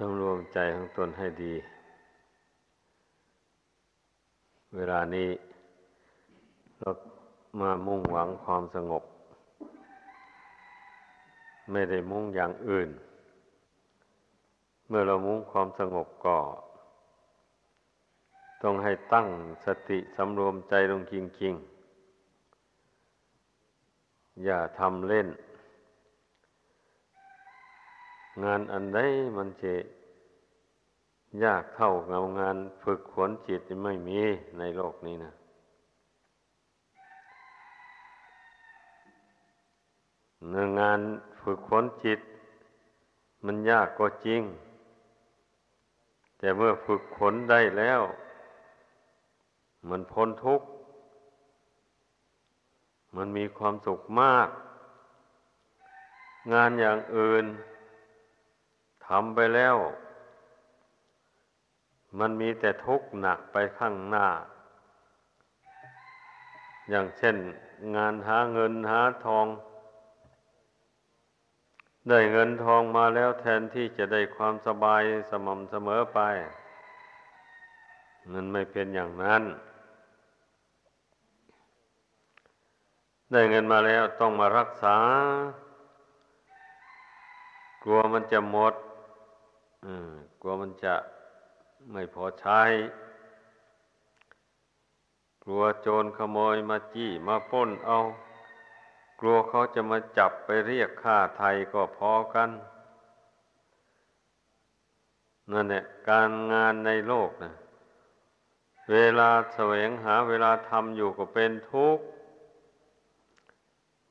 สำรวมใจของตนให้ดี เวลานี้เรามามุ่งหวังความสงบ ไม่ได้มุ่งอย่างอื่น เมื่อเรามุ่งความสงบก็ ต้องให้ตั้งสติสำรวมใจลงจริงๆ อย่าทำเล่น งานอันใดมันจะยากเท่ากับงานฝึกขวนจิตไม่มีในโลกนี้นะเนื้องานฝึกขวนจิต มันยากก็จริง แต่เมื่อฝึกขนได้แล้ว มันพ้นทุกข์ มันมีความสุขมาก งานอย่างอื่น ทำไปแล้ว มันมีแต่ทุกข์หนักไปข้างหน้า อย่างเช่น งานหาเงินหาทอง ได้เงินทองมาแล้วแทนที่จะได้ความสบายสม่ำเสมอไปมันไม่เป็นอย่างนั้น ได้เงินมาแล้วต้องมารักษากลัวมันจะหมด กลัวมันจะไม่พอใช้ กลัวโจรขโมยมาจี้มาป้นเอา กลัวเขาจะมาจับไปเรียกค่าไทยก็พอกัน นั่นแหละการงานในโลกนะเวลาแสวงหาเวลาทำอยู่ก็เป็นทุกข์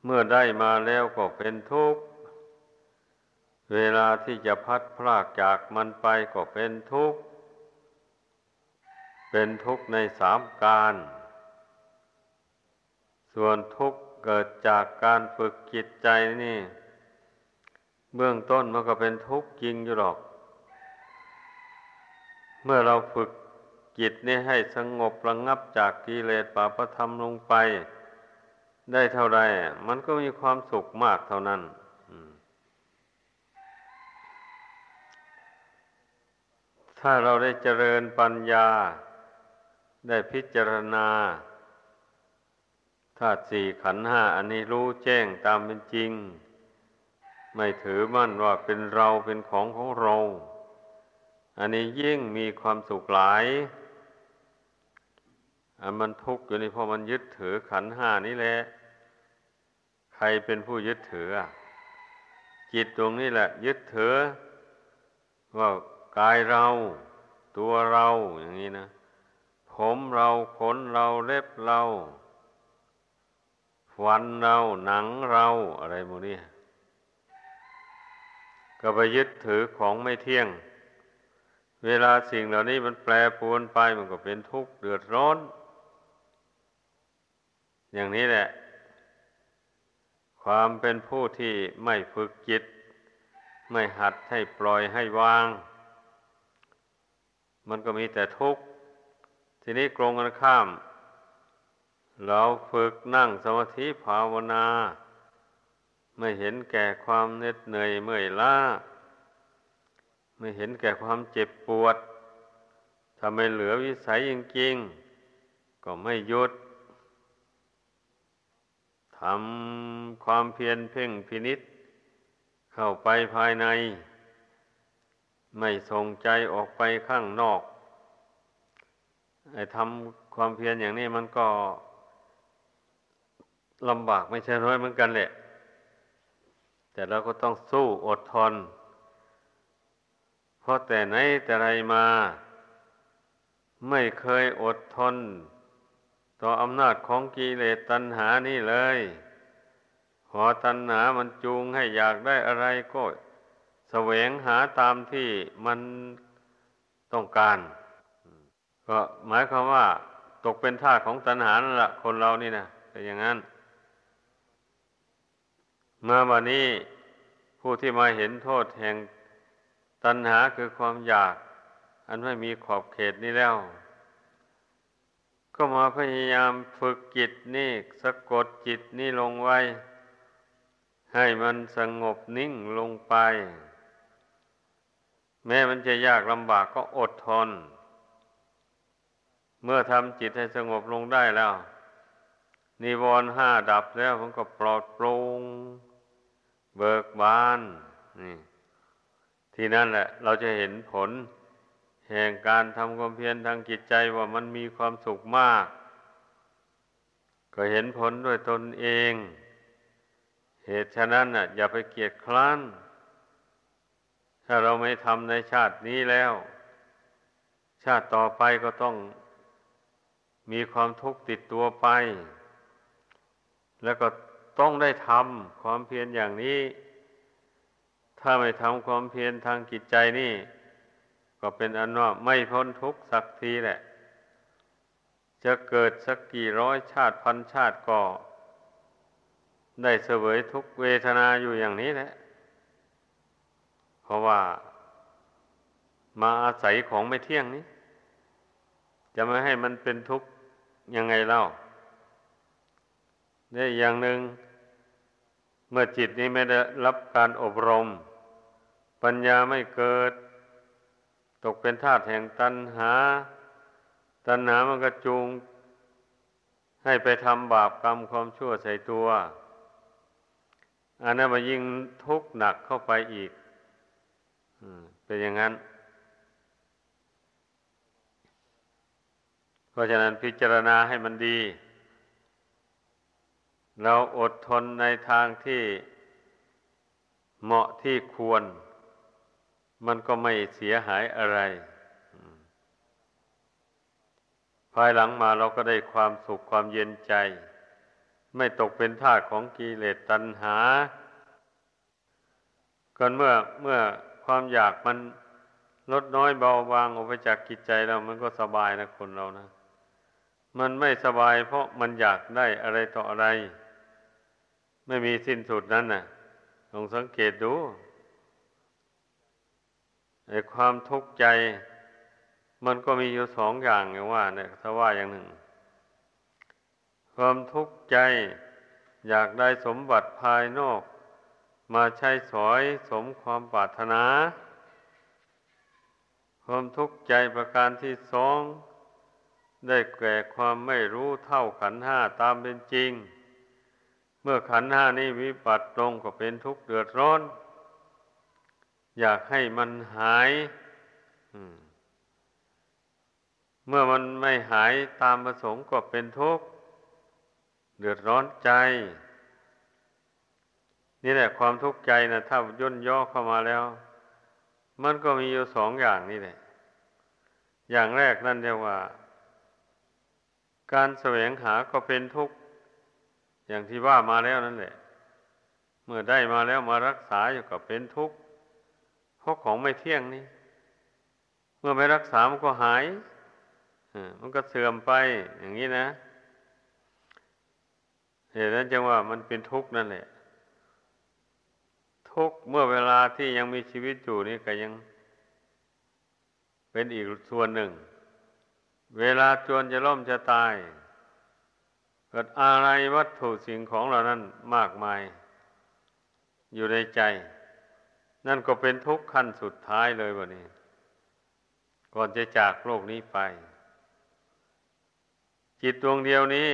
เมื่อได้มาแล้วก็เป็นทุกข์ เวลาที่จะพัดพรากจากมันไปก็เป็นทุกข์ เป็นทุกข์ในสามการ ส่วนทุกข์เกิดจากการฝึกจิตใจนี่ เบื้องต้นมันก็เป็นทุกข์จริงอยู่หรอก เมื่อเราฝึกจิตนี่ให้สงบระงงับจากกิเลสปาประธรรมลงไป ได้เท่าไรมันก็มีความสุขมากเท่านั้น ถ้าเราได้เจริญปัญญา ได้พิจารณาธาตุสี่ขันห้าอันนี้รู้แจ้งตามเป็นจริง ไม่ถือมั่นว่าเป็นเราเป็นของของเรา อันนี้ยิ่งมีความสุขหลาย อันมันทุกข์อยู่นี่เพราะมันยึดถือขันห้านี้แหละ ใครเป็นผู้ยึดถือ จิตตรงนี้แหละ ยึดถือว่า กายเรา ตัวเราอย่างนี้นะ ผมเราขนเราเล็บเราฟันเราหนังเราอะไรโมนี้ก็ไปยึดถือของไม่เที่ยง เวลาสิ่งเหล่านี้มันแปรปรวนไปมันก็เป็นทุกข์เดือดร้อน อย่างนี้แหละ ความเป็นผู้ที่ไม่ฝึกจิต ไม่หัดให้ปล่อยให้วาง มันก็มีแต่ทุกข์ ทีนี้กรงกันข้าม เราฝึกนั่งสมาธิภาวนา ไม่เห็นแก่ความเหน็ดเหนื่อยเมื่อยล้า ไม่เห็นแก่ความเจ็บปวดถ้าไม่เหลือวิสัยจริงๆ ก็ไม่หยุดทำความเพียรเพ่งพินิษเข้าไปภายใน ไม่ส่งใจออกไปข้างนอกไอ้ทำความเพียรอย่างนี้มันก็ลำบากไม่ใช่น้อยเหมือนกันแหละ แต่เราก็ต้องสู้อดทน เพราะแต่ไหนแต่ไรมา ไม่เคยอดทน ต่ออำนาจของกิเลสตัณหานี่เลยพอตัณหามันจูงให้อยากได้อะไรก็ แสวงหาตามที่มันต้องการ ก็หมายความว่า ตกเป็นท่าของตัณหานั่นแหละคนเรานี่นะแต่อย่างนั้น มาวันนี้ผู้ที่มาเห็นโทษแห่งตัณหาคือความอยาก อันไม่มีขอบเขตนี้แล้ว ก็มาพยายามฝึกจิตนี่สะกดจิตนี่ลงไว้ ให้มันสงบนิ่งลงไป แม้มันจะยากลำบากก็อดทน เมื่อทำจิตให้สงบลงได้แล้ว นิวรณ์ห้าดับแล้วมันก็ปลอดโปร่งเบิกบานนี่ที่นั่นแหละ เราจะเห็นผล แห่งการทำความเพียรทางจิตใจว่ามันมีความสุขมาก ก็เห็นผลด้วยตนเอง เหตุฉะนั้นน่ะ อย่าไปเกียดคร้าน ถ้าเราไม่ทำในชาตินี้แล้ว ชาติต่อไปก็ต้องมีความทุกข์ติดตัวไป แล้วก็ต้องได้ทำความเพียรอย่างนี้ ถ้าไม่ทำความเพียรทางจิตใจนี่ ก็เป็นอันว่าไม่พ้นทุกข์สักทีแหละ จะเกิดสักกี่ร้อยชาติพันชาติก็ ได้เสวยทุกเวทนาอยู่อย่างนี้แหละ เพราะว่ามาอาศัยของไม่เที่ยงนี้ จะไม่ให้มันเป็นทุกข์ยังไงเล่าได้อย่างหนึ่งเมื่อจิตนี้ไม่ได้รับการอบรม ปัญญาไม่เกิด ตกเป็นทาสแห่งตัณหา ตัณหามันก็จูง ให้ไปทำบาปกรรมความชั่วใส่ตัว อันนั้นมันยิ่งทุกข์หนักเข้าไปอีก เป็นอย่างนั้น เพราะฉะนั้นพิจารณาให้มันดี เราอดทนในทางที่เหมาะที่ควร มันก็ไม่เสียหายอะไร ภายหลังมาเราก็ได้ความสุขความเย็นใจ ไม่ตกเป็นทาสของกิเลสตัณหาก่อนเมื่อเมื่อ ความอยากมันลดน้อยเบาบางออกไปจากกิจใจเรา มันก็สบายนะคนเรานะ มันไม่สบายเพราะมันอยากได้อะไรต่ออะไร ไม่มีสิ้นสุดนั้นน่ะลองสังเกตดูไอ้ความทุกข์ใจ มันก็มีอยู่สองอย่างอย่างว่า เนี่ยถ้าว่าอย่างหนึ่ง ความทุกข์ใจ อยากได้สมบัติภายนอก มาใช้สอยสมความปรารถนา ความทุกข์ใจประการที่สอง ได้แก่ความไม่รู้เท่าขันห้าตามเป็นจริง เมื่อขันห้านี้วิปัสสลงก็เป็นทุกข์เดือดร้อน อยากให้มันหาย เมื่อมันไม่หายตามประสงค์ก็เป็นทุกข์เดือดร้อนใจ นี่แหละความทุกข์ใจนะถ้าย่นย่อเข้ามาแล้ว มันก็มีอยู่สองอย่างนี่แหละ อย่างแรกนั่นเรียกว่า การแสวงหาก็เป็นทุกข์อย่างที่ว่ามาแล้วนั่นแหละ เมื่อได้มาแล้วมารักษาอยู่กับเป็นทุกข์เพราะของไม่เที่ยงนี่ เมื่อไม่รักษามันก็หายมันก็เสื่อมไปอย่างนี้นะเหตุนั้นจึงว่ามันเป็นทุกข์นั่นแหละ ทุกเมื่อเวลาที่ยังมีชีวิตอยู่นี่ก็ยัง เป็นอีกส่วนหนึ่ง เวลาจวนจะล่มจะตาย เกิดอะไรวัตถุสิ่งของเหล่านั้นมากมาย อยู่ในใจ นั่นก็เป็นทุกข์ขั้นสุดท้ายเลยวันนี้ ก่อนจะจากโลกนี้ไป จิตดวงเดียวนี้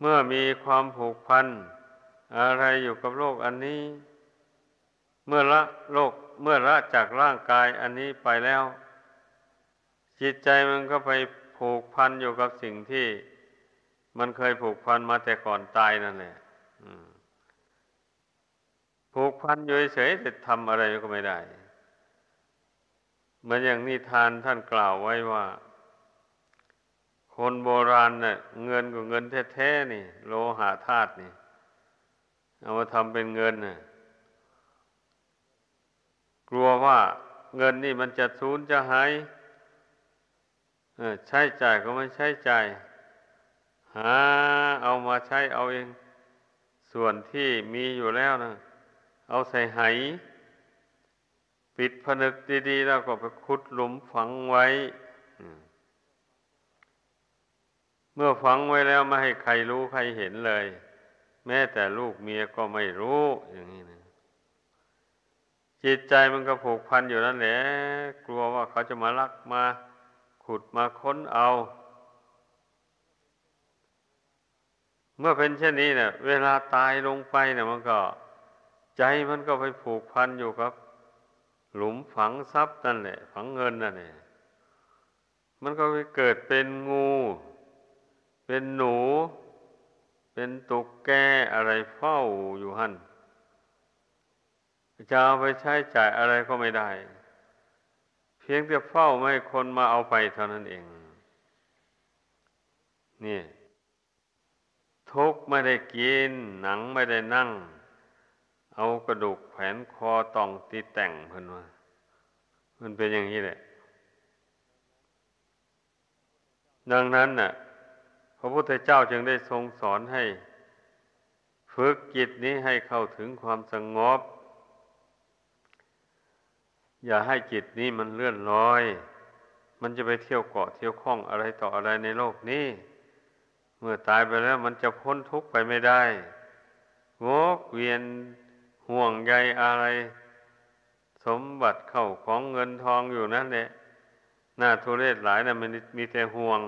เมื่อมีความผูกพัน อะไรอยู่กับโลกอันนี้ เมื่อละโลกเมื่อละจากร่างกายอันนี้ไปแล้ว จิตใจมันก็ไปผูกพันอยู่กับสิ่งที่ มันเคยผูกพันมาแต่ก่อนตายนั่นแหละผูกพันอยู่เฉยแต่ทำอะไรก็ไม่ได้เหมือนอย่างนิทานท่านกล่าวไว้ว่า คนโบราณเน่ะเงินกับเงินแท้ๆนี่ โลหะธาตุนี่ เอามาทำเป็นเงินน่ะกลัวว่าเงินนี่มันจะสูญจะหายใช้จ่ายก็ไม่ใช้จ่ายหาเอามาใช้เอาเอง ส่วนที่มีอยู่แล้วนะเอาใส่ไหปิดผนึกดีๆ แล้วก็ไปขุดหลุมฝังไว้ เมื่อฝังไว้แล้วไม่ให้ใครรู้ใครเห็นเลย แม้แต่ลูกเมียก็ไม่รู้อย่างนี้นะจิตใจมันก็ผูกพันอยู่นั่นแหละกลัวว่าเขาจะมาลักมาขุดมาค้นเอา เมื่อเป็นเช่นนี้เนี่ย เวลาตายลงไปเนี่ยมันก็ ใจมันก็ไปผูกพันอยู่กับ หลุมฝังทรัพย์นั่นแหละ ฝังเงินนั่นแหละมันก็ไปเกิดเป็นงู เป็นหนู เป็นตุกแกอะไรเฝ้าอยู่หันจะเอาไปใช้จ่ายอะไรก็ไม่ได้ เพียงแต่เฝ้าไม่ให้คนมาเอาไปเท่านั้นเอง นี่ ทุกไม่ได้กิน หนังไม่ได้นั่ง เอากระดูกแผนคอต่องตีแต่งเพิ่นว่ามันเป็นอย่างนี้แหละ ดังนั้นน่ะ พระพุทธเจ้าจึงได้ทรงสอนให้ ฝึกจิตนี้ให้เข้าถึงความสงบ อย่าให้จิตนี้มันเลื่อนลอย มันจะไปเที่ยวเกาะเที่ยวข้องอะไรต่ออะไรในโลกนี้ เมื่อตายไปแล้วมันจะพ้นทุกข์ไปไม่ได้วกเวียนห่วงใยอะไร สมบัติเข้าของเงินทองอยู่นั่นแหละหน้าทุเรศหลายนะมันมีแต่ห่วง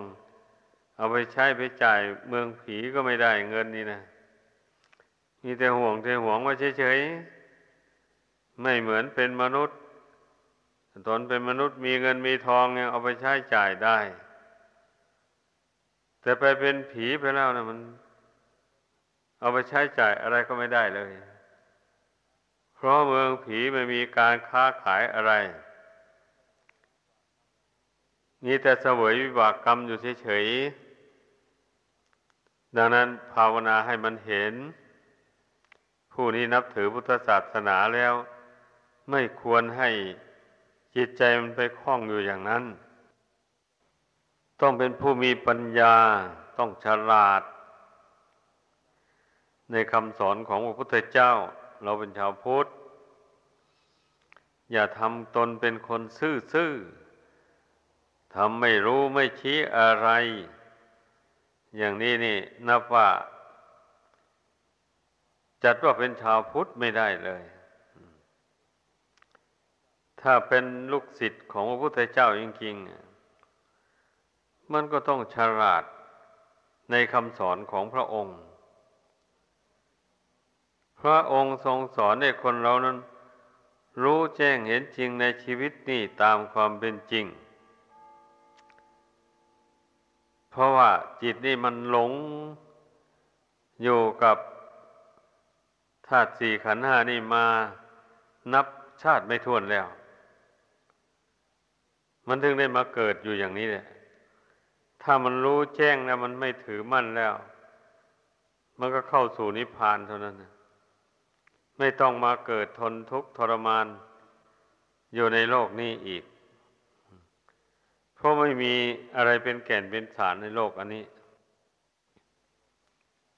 เอาไปใช้ไปจ่ายเมืองผีก็ไม่ได้เงินนี่นะมีแต่ห่วงแต่ห่วงว่าเฉยๆไม่เหมือนเป็นมนุษย์ตนเป็นมนุษย์มีเงินมีทองยังเอาไปใช้จ่ายได้ แต่ไปเป็นผีไปแล้วนะมัน เอาไปใช้จ่ายอะไรก็ไม่ได้เลย เพราะเมืองผีไม่มีการค้าขายอะไรมีแต่เสวยวิบากกรรมอยู่เฉยๆ ดังนั้นภาวนาให้มันเห็น ผู้นี้นับถือพุทธศาสนาแล้ว ไม่ควรให้จิตใจมันไปคล้องอยู่อย่างนั้น ต้องเป็นผู้มีปัญญาต้องฉลาด ในคำสอนของพระพุทธเจ้า เราเป็นชาวพุทธ อย่าทำตนเป็นคนซื่อๆทำไม่รู้ไม่ชี้อะไร อย่างนี้นี่นับว่า จัดว่าเป็นชาวพุทธไม่ได้เลย ถ้าเป็นลูกศิษย์ของพระพุทธเจ้าจริงๆ มันก็ต้องฉลาดในคำสอนของพระองค์ พระองค์ทรงสอนให้คนเรานั้น รู้แจ้งเห็นจริงในชีวิตนี่ตามความเป็นจริง เพราะว่าจิตนี่มันหลงอยู่กับธาตุสี่ขันธ์ห้านี่มานับชาติไม่ท้วนแล้ว มันถึงได้มาเกิดอยู่อย่างนี้เนี่ยถ้ามันรู้แจ้งแล้วมันไม่ถือมั่นแล้ว มันก็เข้าสู่นิพพานเท่านั้นไม่ต้องมาเกิดทนทุกข์ทรมาน อยู่ในโลกนี้อีก เพราะไม่มีอะไรเป็นแก่นเป็นสารในโลกอันนี้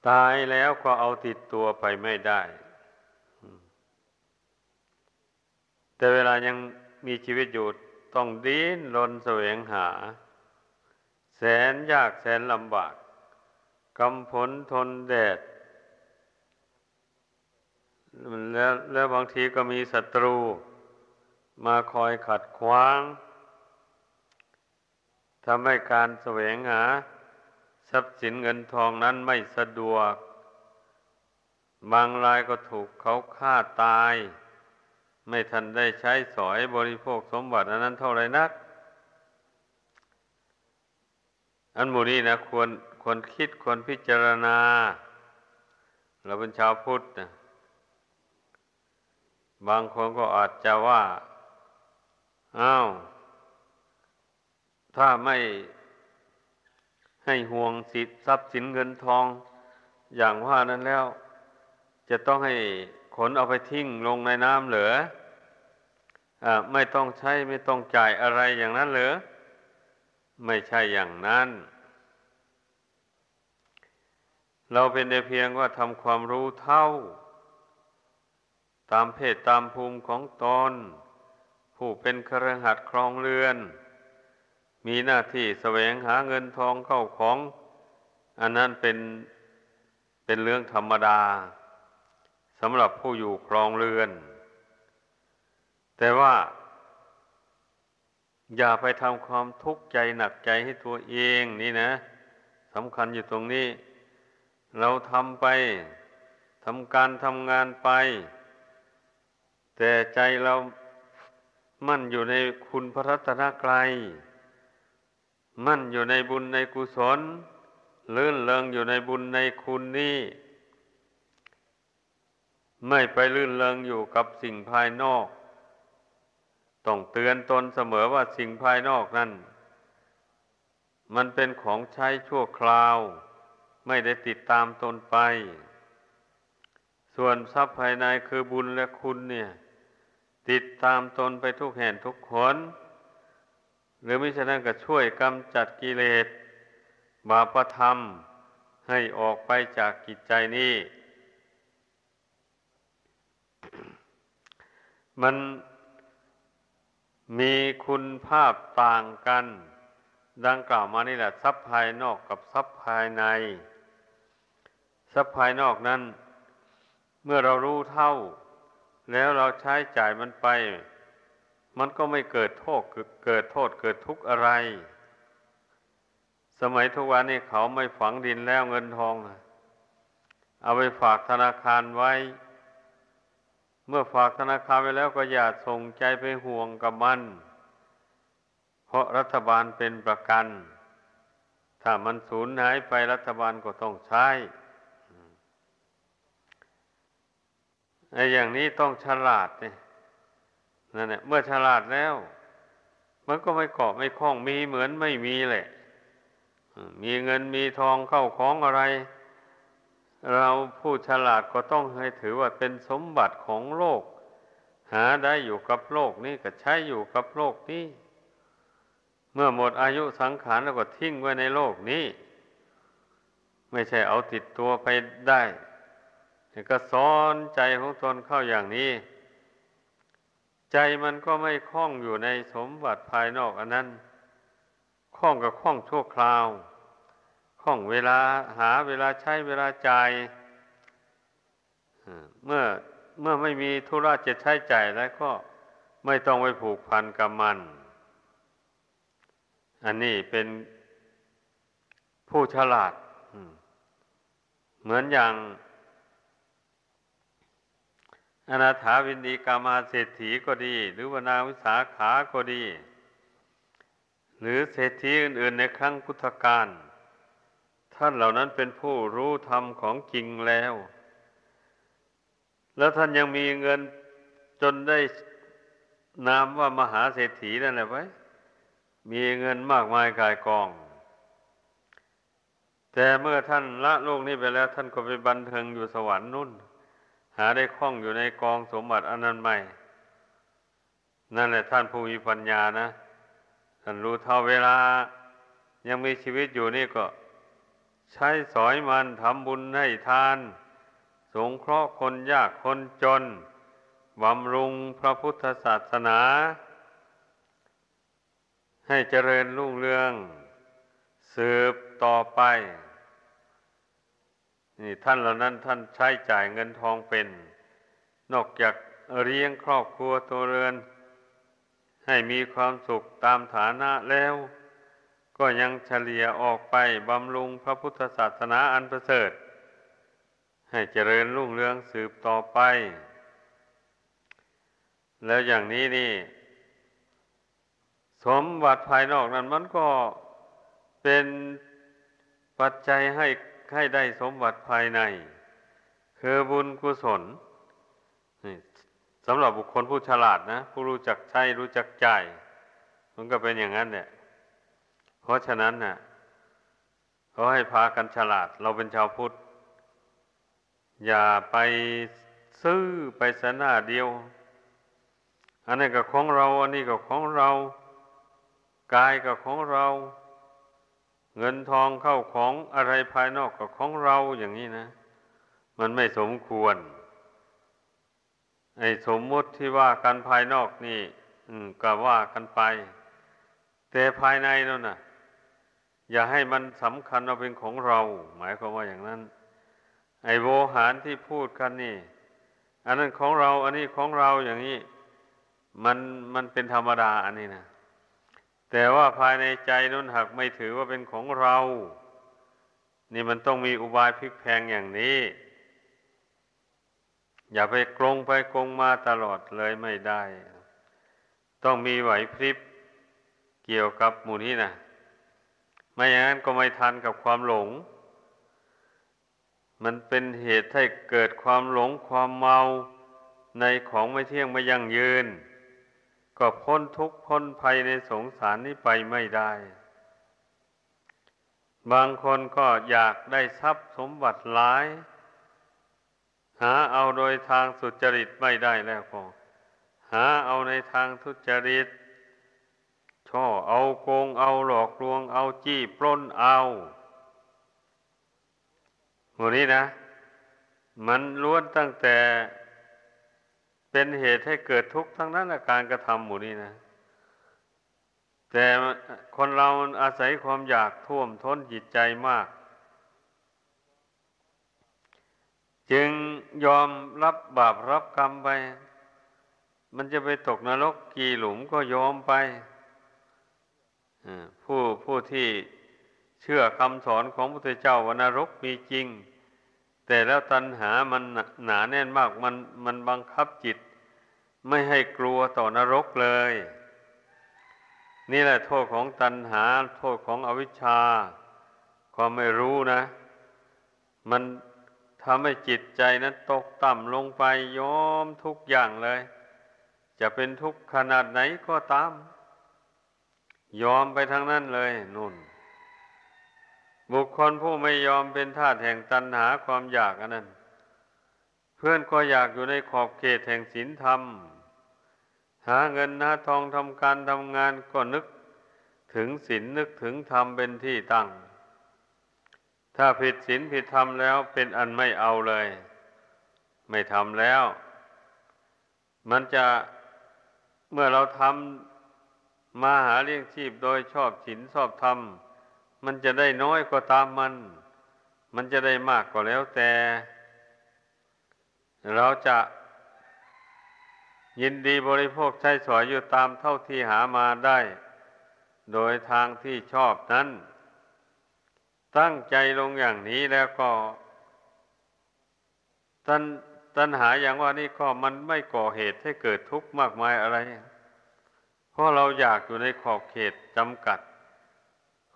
ตายแล้วก็เอาติดตัวไปไม่ได้ แต่เวลายังมีชีวิตอยู่ต้องดิ้นรนแสวงหา แสนยากแสนลำบากกำผลทนแดด แล้วแล้วบางทีก็มีศัตรู มาคอยขัดขวาง ทำให้การแสวงหา ทรัพย์สินเงินทองนั้นไม่สะดวก บางรายก็ถูกเขาฆ่าตาย ไม่ทันได้ใช้สอยบริโภคสมบัติอันนั้นเท่าไรนัก อันหมู่นี้นะควรควรคิดควรพิจารณา เราเป็นชาวพุทธนะบางคนก็อาจจะว่า อ้าว ถ้าไม่ให้ห่วงสิทธิทรัพย์สินเงินทอง อย่างว่านั้นแล้ว จะต้องให้ขนเอาไปทิ้งลงในน้ำเหลืออไม่ต้องใช้ไม่ต้องจ่ายอะไรอย่างนั้นเหรอไม่ใช่อย่างนั้น เราเป็นในเพียงว่าทำความรู้เท่า ตามเพศตามภูมิของตนผู้เป็นครหัดครองเรือน มีหน้าที่แสวงหาเงินทองเข้าของ อันนั้นเป็นเป็นเรื่องธรรมดาสำหรับผู้อยู่ครองเรือน แต่ว่า อย่าไปทำความทุกข์ใจหนักใจให้ตัวเองนี่นะสำคัญอยู่ตรงนี้ เราทำไปทำการทำงานไป แต่ใจเรามั่นอยู่ในคุณพระรัตนกรัย มั่นอยู่ในบุญในกุศลลื่นเริงอยู่ในบุญในคุณนี้ไม่ไปลื่นเริงอยู่กับสิ่งภายนอก ต้องเตือนตนเสมอว่าสิ่งภายนอกนั้นมันเป็นของใช้ชั่วคราว ไม่ได้ติดตามตนไป ส่วนทรัพย์ภายในคือบุญและคุณเนี่ย ติดตามตนไปทุกแห่งทุกคน หรือมิฉะนั้นก็ช่วยกำจัดกิเลส บาปธรรมให้ออกไปจากกิจใจนี้ มันมีคุณภาพต่างกัน ดังกล่าวมานี่แหละทรัพย์ภายนอกกับทรัพย์ภายใน ทรัพย์ภายนอกนั้น เมื่อเรารู้เท่า แล้วเราใช้จ่ายมันไป มันก็ไม่เกิดโทษเกิดโทษเกิดทุกข์อะไร สมัยทุกวันนี้เขาไม่ฝังดินแล้วเงินทอง เอาไปฝากธนาคารไว้ เมื่อฝากธนาคารไว้แล้วก็อย่าส่งใจไปห่วงกับมัน เพราะรัฐบาลเป็นประกัน ถ้ามันสูญหายไปรัฐบาลก็ต้องใช้ไอ้อย่างนี้ต้องฉลาดเนี่ย นั่นแหละเมื่อฉลาดแล้ว มันก็ไม่เกาะไม่คล้องมีเหมือนไม่มีแหละมีเงินมีทองเข้าของอะไร เราผู้ฉลาดก็ต้องให้ถือว่าเป็นสมบัติของโลก หาได้อยู่กับโลกนี้ก็ใช้อยู่กับโลกนี้ เมื่อหมดอายุสังขารแล้วก็ทิ้งไว้ในโลกนี้ ไม่ใช่เอาติดตัวไปได้ก็สอนใจของตนเข้าอย่างนี้ ใจมันก็ไม่คล้องอยู่ในสมบัติภายนอกอันนั้นคล้องกับคล้องชั่วคราวคล้องเวลาหาเวลาใช้เวลาจ่ายเมื่อเมื่อไม่มีธุระจะใช้จ่ายแล้วก็ไม่ต้องไปผูกพันกับมัน อันนี้เป็นผู้ฉลาด เหมือนอย่าง อนาถาวินดีกามาเศรษฐีก็ดี หรือวนาวิสาขาก็ดี หรือเศรษฐีอื่น ๆ ในครั้งพุทธกาลท่านเหล่านั้นเป็นผู้รู้ธรรมของจริงแล้ว แล้วท่านยังมีเงินจนได้นามว่ามหาเศรษฐีนั่นแหละไว้ มีเงินมากมายกายกอง แต่เมื่อท่านละโลกนี้ไปแล้ว ท่านก็ไปบันเทิงอยู่สวรรค์นุ่น หาได้คล่องอยู่ในกองสมบัติอันนั้นใหม่ นั่นแหละท่านผู้มีปัญญานะท่านรู้เท่าเวลา ยังมีชีวิตอยู่นี่ก็ ใช้สอยมันทำบุญให้ทาน สงเคราะห์คนยากคนจนบำรุงพระพุทธศาสนา ให้เจริญรุ่งเรือง สืบต่อไป นี่ท่านเหล่านั้นท่านใช้จ่ายเงินทองเป็น นอกจากเลี้ยงครอบครัวตัวเรือน ให้มีความสุขตามฐานะแล้ว ก็ยังเฉลี่ยออกไปบำรุงพระพุทธศาสนาอันประเสริฐ ให้เจริญรุ่งเรืองสืบต่อไป แล้วอย่างนี้นี่ สมบัติภายนอกนั้นมันก็เป็นปัจจัยให้ ให้ได้สมบัติภายใน คือบุญกุศลสำหรับบุคคลผู้ฉลาดนะ ผู้รู้จักใช้รู้จักจ่ายมันก็เป็นอย่างนั้นเนี่ยเพราะฉะนั้นนะ่ะเขาให้พากันฉลาด เราเป็นชาวพุทธ อย่าไปซื้อไปสนาเดียว อันนี้ก็ของเรา อันนี้ก็ของเรา กายก็ของเรา เงินทองเข้าของอะไรภายนอกก็ของเราอย่างนี้นะ มันไม่สมควร ไอ้สมมติที่ว่ากันภายนอกนี่ก็ว่ากันไป แต่ภายในนั่นนะอย่าให้มันสำคัญว่าเป็นของเรา หมายความว่าอย่างนั้น ไอ้โวหารที่พูดกันนี่ อันนั้นของเรา อันนี้ของเราอย่างนี้ มันมันเป็นธรรมดาอันนี้นะ แต่ว่าภายในใจนั้นหากไม่ถือว่าเป็นของเรา นี่มันต้องมีอุบายพลิกแพงอย่างนี้ อย่าไปกลงไปกลงมาตลอดเลยไม่ได้ ต้องมีไหวพริบเกี่ยวกับหมู่นี้นะไม่อย่างนั้นก็ไม่ทันกับความหลง มันเป็นเหตุให้เกิดความหลงความเมาในของไม่เที่ยงไม่ยั่งยืน ก็พ้นทุกข์พ้นภัยในสงสารนี้ไปไม่ได้ บางคนก็อยากได้ทรัพย์สมบัติหลาย หาเอาโดยทางสุจริตไม่ได้แล้วก็ หาเอาในทางทุจริต ช่อเอาโกงเอาหลอกลวงเอาจี้ปล้นเอาหมดนี้นะ มันล้วนตั้งแต่ เป็นเหตุให้เกิดทุกข์ทั้งนั้นการกระทำหมู่นี้นะ แต่คนเราอาศัยความอยากท่วมท้นจิตใจมาก จึงยอมรับบาปรับกรรมไป มันจะไปตกนรกกี่หลุมก็ยอมไปผู้ผู้ที่เชื่อคำสอนของพระพุทธเจ้าว่านรกมีจริง แต่แล้วตัณหามันหนาแน่นมากมันมันบังคับจิต ไม่ให้กลัวต่อนรกเลย นี่แหละโทษของตัณหา โทษของอวิชชา ความไม่รู้นะ มันทำให้จิตใจนั้นตกต่ำลงไปยอมทุกอย่างเลย จะเป็นทุกข์ขนาดไหนก็ตาม ยอมไปทั้งนั้นเลยนุ่น บุคคลผู้ไม่ยอมเป็นทาสแห่งตัณหาความอยากอันนั้น เพื่อนก็อยากอยู่ในขอบเขตแห่งศีลธรรม หาเงินหาทองทำการทำงานก็นึกถึงศีลนึกถึงธรรมเป็นที่ตั้ง ถ้าผิดศีลผิดธรรมแล้วเป็นอันไม่เอาเลย ไม่ทำแล้ว มันจะเมื่อเราทำมาหาเลี้ยงชีพโดยชอบศีลชอบธรรม มันจะได้น้อยก็ตามมัน มันจะได้มากก็แล้วแต่ เราจะยินดีบริโภคใช้สอยอยู่ตามเท่าที่หามาได้ โดยทางที่ชอบนั้น ตั้งใจลงอย่างนี้แล้วก็ตันตัณหาอย่างว่านี่ก็มันไม่ก่อเหตุให้เกิดทุกข์มากมายอะไร เพราะเราอยากอยู่ในขอบเขตจำกัด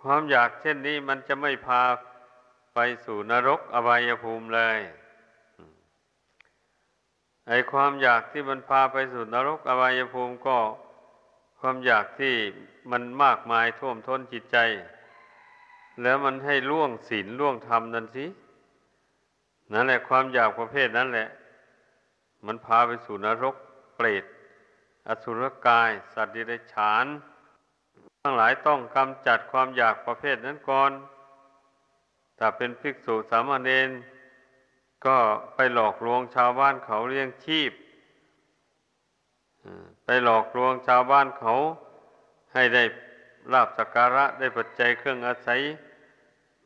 ความอยากเช่นนี้มันจะไม่พาไปสู่นรกอบายภูมิเลย ไอความอยากที่มันพาไปสู่นรกอบายภูมิก็ ความอยากที่มันมากมายท่วมท้นจิตใจ แล้วมันให้ล่วงศีลล่วงธรรมนั่นสิ นั่นแหละความอยากประเภทนั้นแหละ มันพาไปสู่นรกเปรต อสุรกาย สัตว์ดิเรกชาน ทั้งหลายต้องกำจัดความอยากประเภทนั้นก่อน ถ้าเป็นภิกษุสามเณรก็ไปหลอกลวงชาวบ้านเขาเลี้ยงชีพ ไปหลอกลวงชาวบ้านเขาให้ได้ลาบสักการะได้ปัจจัยเครื่องอาศัย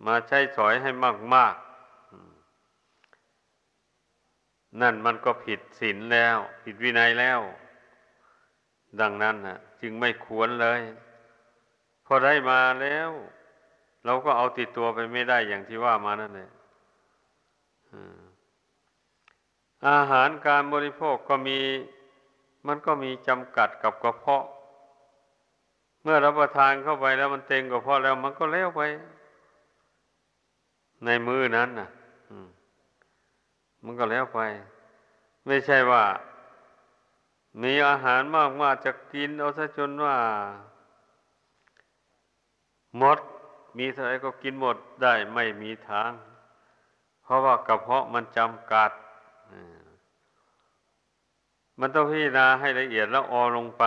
มาใช้สอยให้มากมากนั่นมันก็ผิดศีลแล้ว ผิดวินัยแล้ว ดังนั้นนะจึงไม่ควรเลย พอได้มาแล้ว เราก็เอาติดตัวไปไม่ได้อย่างที่ว่ามานั่นแหละอาหารการบริโภคก็มี มันก็มีจำกัดกับกระเพาะ เมื่อรับประทานเข้าไปแล้วมันเต็งกระเพาะแล้วมันก็เลี้ยวไป ในมือนั้นน่ะมันก็แล้วไป ไม่ใช่ว่า มีอาหารมากมาจะกินเอาซะจนว่า หมด มีเท่าไรก็กินหมดได้ไม่มีทาง เพราะว่ากระเพาะมันจำกัด มันต้องพิจารณาให้ละเอียดแล้วออลงไป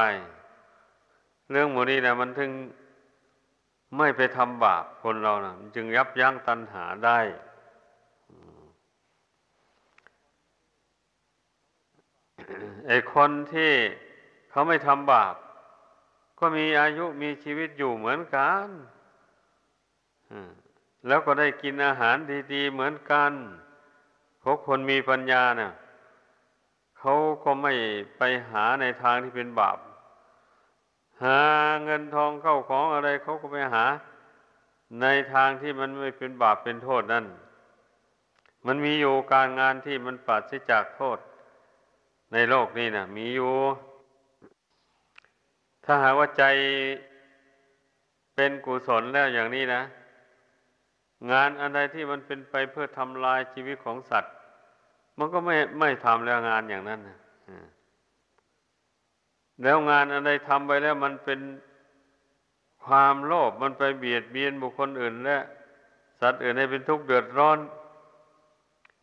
เรื่องหมูนี้นะมันถึงไม่ไปทำบาปคนเรานะมันจึงยับยั้งตัณหาได้ไอ้คนที่เขาไม่ทำบาป ก็มีอายุมีชีวิตอยู่เหมือนกัน แล้วก็ได้กินอาหารดีๆเหมือนกันพวกคนมีปัญญาเนะ่ะเขาก็ไม่ไปหาในทางที่เป็นบาป หาเงินทองเข้าของอะไรเขาก็ไปหา ในทางที่มันไม่เป็นบาปเป็นโทษนั่น มันมีอยู่การงานที่มันปราศจากโทษ ในโลกนี้นะมีอยู่ ถ้าหากว่าใจเป็นกุศลแล้วอย่างนี้นะ งานอะไรที่มันเป็นไปเพื่อทำลายชีวิตของสัตว์ มันก็ไม่ไม่ทำแล้วงานอย่างนั้นนะแล้วงานอะไรทำไปแล้วมันเป็นความโลภมันไปเบียดเบียนบุคคลอื่น และสัตว์อื่นให้เป็นทุกข์เดือดร้อน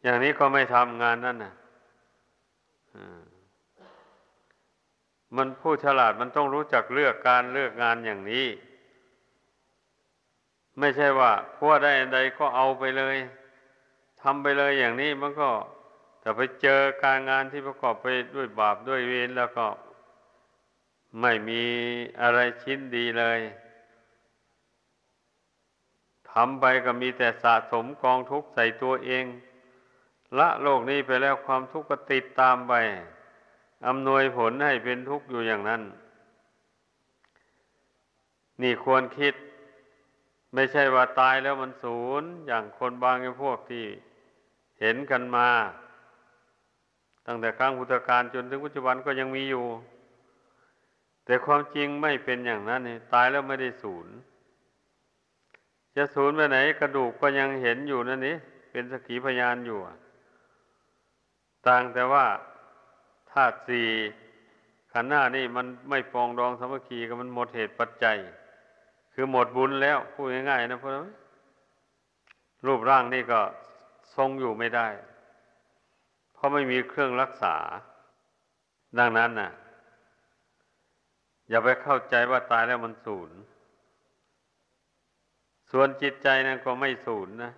อย่างนี้ก็ไม่ทำงานนั่นนะมันผู้ฉลาดมันต้องรู้จักเลือกการเลือกงานอย่างนี้ ไม่ใช่ว่าพัวได้อันใดก็เอาไปเลยทำไปเลยอย่างนี้มันก็แต่ไปเจอการงานที่ประกอบไปด้วยบาปด้วยเวรแล้วก็ ไม่มีอะไรชิ้นดีเลยทำไปก็มีแต่สะสมกองทุกข์ใส่ตัวเอง ละโลกนี้ไปแล้วความทุกข์ก็ติดตามไปอำนวยผลให้เป็นทุกข์อยู่อย่างนั้น นี่ควรคิด ไม่ใช่ว่าตายแล้วมันศูนย์อย่างคนบางพวกที่เห็นกันมา ตั้งแต่ครั้งพุทธกาลจนถึงปัจจุบันก็ยังมีอยู่ แต่ความจริงไม่เป็นอย่างนั้นนี่ตายแล้วไม่ได้ศูนย์จะศูนย์ไปไหนกระดูกก็ยังเห็นอยู่นั่นนี่เป็นสกีพยานอยู่ ต่างแต่ว่าธาตุสี่ขันธ์หน้านี่มันไม่ปองดองสามัคคีกันมันหมดเหตุปัจจัย คือหมดบุญแล้วพูดง่ายๆนะพ่อรูปร่างนี่ก็ทรงอยู่ไม่ได้ เพราะไม่มีเครื่องรักษา ดังนั้นน่ะ อย่าไปเข้าใจว่าตายแล้วมันสูญส่วนจิตใจนั้นก็ไม่สูญนะ